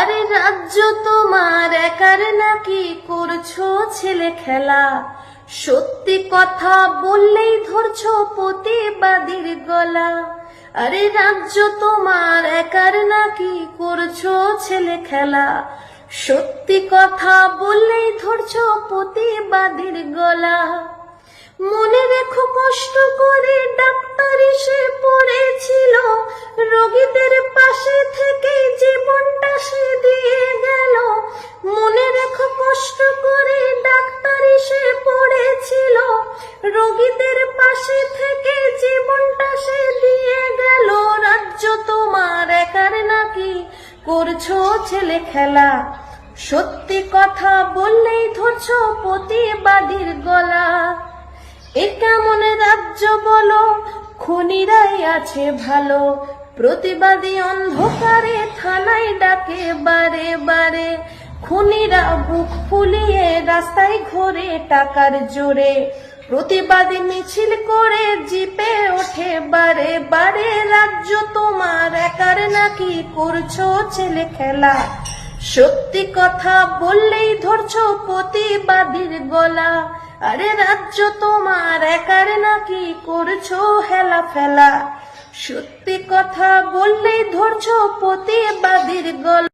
আরে রাজ্য তোমার একার নাকি করছ ছেলে খেলা? সত্যি কথা বললেই ধরছো প্রতিবাদীর গলা। আরে রাজ্য তোমার একার নাকি করছ ছেলে খেলা? সত্যি কথা বললেই ধরছো প্রতিবাদীর গলা। মনে রেখো কষ্ট করে ডাক্তার এসে পড়েছিল, রোগীদের পাশে রোগীদের পাশে থেকে জীবনটা সে দিয়ে গেল। রাজ্য তোমার একার নাকি করছ ছেলে খেলা? সত্যি কথা বললেই ধরছো প্রতিবাদীর গলা। এ কেমন রাজ্য বলো, খুনিরাই আছে ভালো। প্রতিবাদী অন্ধকারে থানায় ডাকে বারে বারে। খুনিরা বুক ফুলিয়ে রাস্তায় ঘোরে টাকার জোরে। প্রতিবাদী মিছিল করে জিপে ওঠে বারে বারে, রাজ্য তোমার একার নাকি করছ ছেলে খেলা? সত্যি কথা বললেই ধরছো প্রতিবাদীর গলা। আরে রাজ্য তোমার একার নাকি করছ হেলা ফেলা? সত্যি কথা বললেই ধরছো প্রতিবাদীর গলা।